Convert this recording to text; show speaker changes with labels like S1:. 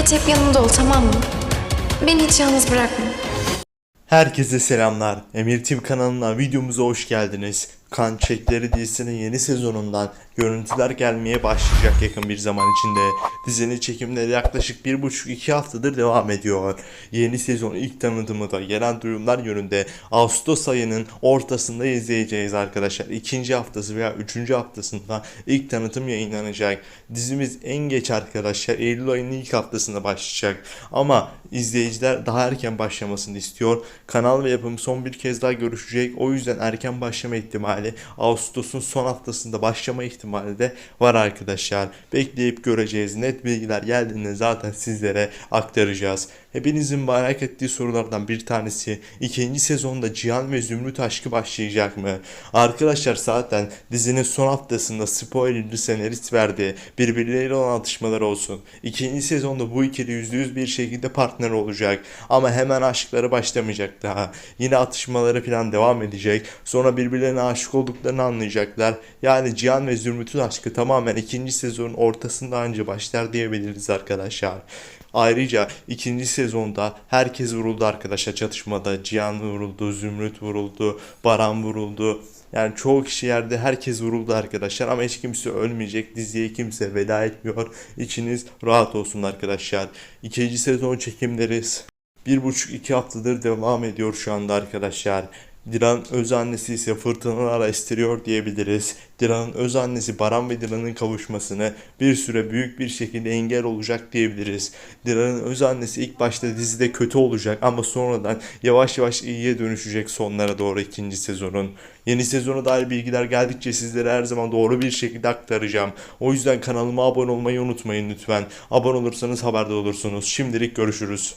S1: gece hep yanımda ol tamam mı? Beni hiç yalnız bırakma.
S2: Herkese selamlar. Emir Team kanalına videomuza hoş geldiniz. Kan Çekleri dizisinin yeni sezonundan görüntüler gelmeye başlayacak yakın bir zaman içinde. Dizinin çekimleri yaklaşık 1,5-2 haftadır devam ediyor. Yeni sezon ilk tanıtımı da gelen duyumlar yönünde Ağustos ayının ortasında izleyeceğiz arkadaşlar. İkinci haftası veya üçüncü haftasında ilk tanıtım yayınlanacak. Dizimiz en geç arkadaşlar Eylül ayının ilk haftasında başlayacak. Ama izleyiciler daha erken başlamasını istiyor. Kanal ve yapım son bir kez daha görüşecek. O yüzden erken başlama ihtimali Ağustos'un son haftasında başlama ihtimali de var arkadaşlar. Bekleyip göreceğiz. Net bilgiler geldiğinde zaten sizlere aktaracağız. Hepinizin merak ettiği sorulardan bir tanesi ikinci sezonda Cihan ve Zümrüt aşkı başlayacak mı? Arkadaşlar zaten dizinin son haftasında spoilerli senarist verdi. Birbirleriyle olan atışmalar olsun. İkinci sezonda bu ikili %100 bir şekilde partner olacak. Ama hemen aşkları başlamayacak daha. Yine atışmaları falan devam edecek. Sonra birbirlerine aşık olduklarını anlayacaklar. Yani Cihan ve Zümrüt'ün aşkı tamamen ikinci sezonun ortasında önce başlar diyebiliriz arkadaşlar. Ayrıca ikinci sezonda herkes vuruldu arkadaşlar çatışmada. Cihan vuruldu, Zümrüt vuruldu, Baran vuruldu. Yani çoğu kişi yerde herkes vuruldu arkadaşlar ama hiç kimse ölmeyecek. Diziye kimse veda etmiyor. İçiniz rahat olsun arkadaşlar. İkinci sezon çekimleri bir buçuk iki haftadır devam ediyor şu anda arkadaşlar. Dilan öz annesi ise fırtınalar estiriyor diyebiliriz. Dilan'ın öz annesi Baran ve Dilan'ın kavuşmasını bir süre büyük bir şekilde engel olacak diyebiliriz. Dilan'ın öz annesi ilk başta dizide kötü olacak ama sonradan yavaş yavaş iyiye dönüşecek sonlara doğru ikinci sezonun. Yeni sezona dair bilgiler geldikçe sizlere her zaman doğru bir şekilde aktaracağım. O yüzden kanalıma abone olmayı unutmayın lütfen. Abone olursanız haberdar olursunuz. Şimdilik görüşürüz.